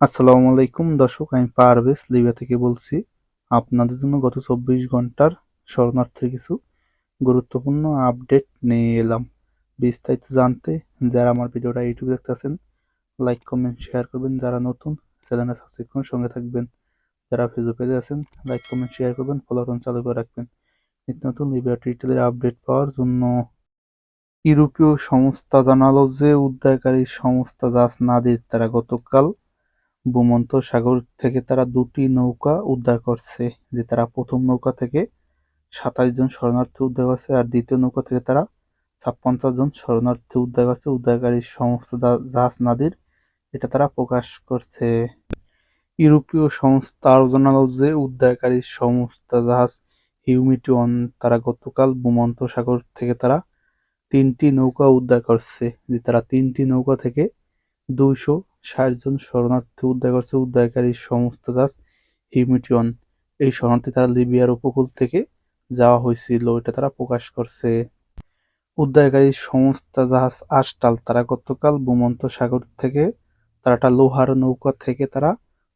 আসসালামু আলাইকুম দর্শক, আমি পারভেজ লিবিয়া থেকে বলছি। আপনাদের জন্য গত চব্বিশ ঘণ্টার শরণার্থীর কিছু গুরুত্বপূর্ণ আপডেট নিয়ে এলাম। বিস্তারিত জানতে যারা আমার ভিডিওটা ইউটিউবে দেখতেছেন লাইক কমেন্ট শেয়ার করবেন। যারা নতুন চ্যানেলে সাবস্ক্রাইব করুন, সঙ্গে থাকবেন। যারা ফেসবুক পেজে আছেন লাইক কমেন্ট শেয়ার করবেন ফলো করুন, চালু করে রাখবেন। নিত্য নতুন লিবিয়া ডিটেলের আপডেট পাওয়ার জন্য ইউরোপীয় সংস্থা জানালো যে, উদ্ধারকারী সংস্থা জাস নাদির, তারা গতকাল ভূমধ্য সাগর থেকে তারা দুটি নৌকা উদ্ধার করছে, যে তারা প্রথম নৌকা থেকে সাতাশ জন শরণার্থী উদ্ধার করছে আর দ্বিতীয় নৌকা থেকে তারা ছাপ্পান্ন জন শরণার্থী উদ্ধার করছে। উদ্ধারকারী সংস্থা জাহাজ, নাদির, এটা তারা প্রকাশ করছে। ইউরোপীয় সংস্থা আরও জানালো যে উদ্ধারকারী সংস্থা জাহাজ হিউমিটিওন তারা গতকাল ভূমধ্য সাগর থেকে তারা তিনটি নৌকা উদ্ধার করছে, যে তারা তিনটি নৌকা থেকে দুইশো ষাট জন শরণার্থী উদ্ধার করছে। উদ্ধারকারী সংস্থা জাহাজ হিউমিটিয়ন, এই শরণার্থী তারা লিবিয়ার উপকূল থেকে যাওয়া হয়েছিল, এটা তারা প্রকাশ করছে। উদ্ধারকারী সংস্থা জাহাজ আস্টাল তারা গতকাল ভূমন্ত সাগর থেকে, তারা একটা লোহার নৌকা থেকে তারা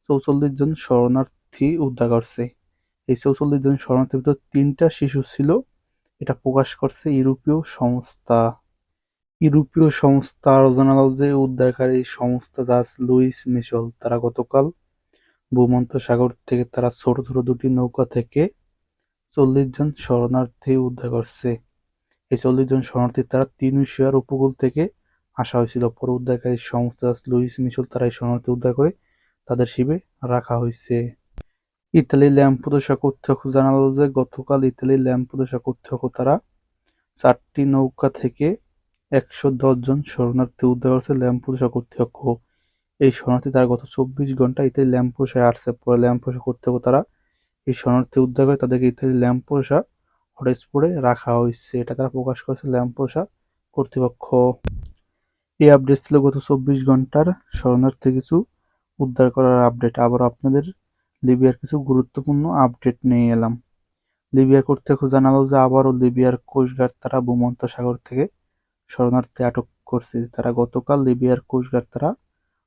চৌচল্লিশ জন শরণার্থী উদ্ধার করছে। এই চৌচল্লিশ জন শরণার্থীর ভিতর তিনটা শিশু ছিল, এটা প্রকাশ করছে ইউরোপীয় সংস্থা। ইউরোপীয় সংস্থা আরও জানালো যে উদ্ধারকারী সংস্থা জাহাজ লুইস মিশল, তারা গতকাল ভূমন্ত সাগর থেকে তারা ছোট ছোট দুটি নৌকা থেকে চল্লিশ জন শরণার্থী উদ্ধার করছে। এই চল্লিশ জন শরণার্থী তারা তিনুশিয়ার উপকূল থেকে আসা হয়েছিল। পরে উদ্ধারকারী সংস্থা লুইস মিশল তারা এই শরণার্থী উদ্ধার করে তাদের শিবে রাখা হয়েছে। ইতালি ল্যাম্পোদোসা কর্তৃপক্ষ জানালো যে গতকাল ইতালি ল্যাম্পোদোসা কর্তৃপক্ষ তারা চারটি নৌকা থেকে একশো দশ জন শরণার্থী উদ্ধার করেছে ল্যাম্পোসা কর্তৃপক্ষ। এই শরণার্থী তারা গত চব্বিশ ঘণ্টা ইতালি ল্যাম্পোসায় আসছে। পরে ল্যাম্পোসা কর্তৃপক্ষ তারা এই শরণার্থী উদ্ধার করে তাদেরকে ইতালি ল্যাম্পোসা হটস্পটে রাখা হয়েছে। এটা তারা প্রকাশ করেছে ল্যাম্পোসা কর্তৃপক্ষ। এই আপডেট ছিল গত চব্বিশ ঘণ্টার শরণার্থী কিছু উদ্ধার করার আপডেট। আবার আপনাদের লিবিয়ার কিছু গুরুত্বপূর্ণ আপডেট নিয়ে এলাম। লিবিয়া কর্তৃপক্ষ জানালো যে আবারও লিবিয়ার কোস্টগার্ড তারা ভূমন্ত সাগর থেকে শরণার্থী আটক করছে তারা গতকাল লিবিয়ার কোস্টগার্ড তারা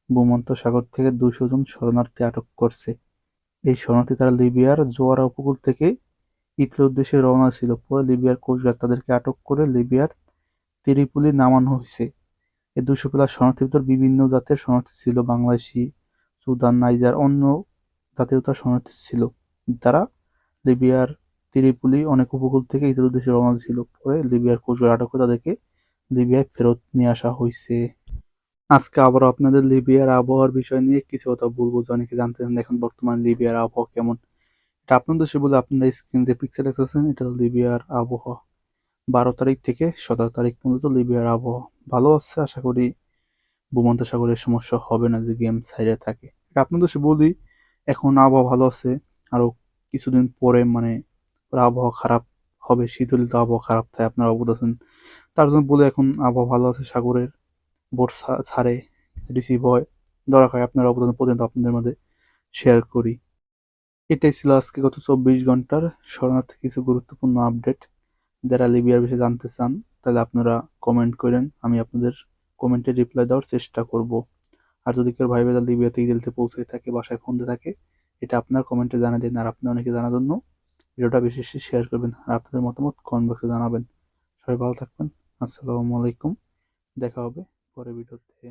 ভূমন্ত সাগর থেকে দুশো জন শরণার্থী আটক করছে। এই শরণার্থী তারা লিবিয়ার জোয়ারা উপকূল থেকে ইতালির উদ্দেশ্যে রওনা ছিল। পরে লিবিয়ার কোস্টগার্ড তাদেরকে আটক করে লিবিয়ার তিরিপুলি নামানো হয়েছে। এই দুশো প্লাস শরণার্থীর ভিতর বিভিন্ন জাতের শরণার্থী ছিল। বাংলাদেশি, সুদান, নাইজার, অন্য জাতীয়তার শরণার্থী ছিল। তারা লিবিয়ার তিরিপুলি অনেক উপকূল থেকে ইতালির উদ্দেশ্যে রওনা ছিল। পরে লিবিয়ার কোস্টগার্ড আটক করে তাদেরকে লিবিয়ায় ফেরত নিয়ে আসা হয়েছে আজকে আবার আপনাদের লিবিয়ার আবহাওয়ার বিষয় নিয়ে কিছু কথা বলব। যে অনেকে জানতে চান এখন বর্তমান লিবিয়ার আবহাওয়া কেমন। এটা আপনাদের সে বলে আপনারা স্ক্রিন যে পিকচার দেখতেছেন এটা লিবিয়ার আবহাওয়া। বারো তারিখ থেকে সতেরো তারিখ পর্যন্ত লিবিয়ার আবহাওয়া। ভালো আছে, আশা করি ভূমন্ত সাগরের সমস্যা হবে না যে গেম সাইডে থাকে। এটা আপনাদের সে বলি, এখন আবহাওয়া ভালো আছে। আরও কিছুদিন পরে মানে আবহাওয়া খারাপ হবে শীত হলে তো আবহাওয়া খারাপ থাকে আপনারা বুঝতেছেন তার জন্য বলে এখন আবহাওয়া ভালো আছে, সাগরের বোট ছাড়ে রিসিভ হয় দরকার হয় আপনারা অবদান পর্যন্ত আপনাদের মধ্যে শেয়ার করি। এটাই ছিল আজকে গত চব্বিশ ঘণ্টার শরণার্থী কিছু গুরুত্বপূর্ণ আপডেট যারা লিবিয়ার বিষয়ে জানতে চান, তাহলে আপনারা কমেন্ট করেন, আমি আপনাদের কমেন্টে রিপ্লাই দেওয়ার চেষ্টা করব। আর যদি কেউ ভাই বেদা লিবিয়াতে ইদেলতে পৌঁছে থাকে, বাসায় ফোন থাকে, এটা আপনার কমেন্টে জানা দিন, আর আপনি অনেকে জানার জন্য ভিডিওটা বেশি বেশি শেয়ার করবেন আর আপনাদের মতামত কমেন্ট বক্সে জানাবেন। সবাই ভালো থাকবেন। আসসালামু আলাইকুম। দেখা হবে পরে ভিডিওতে।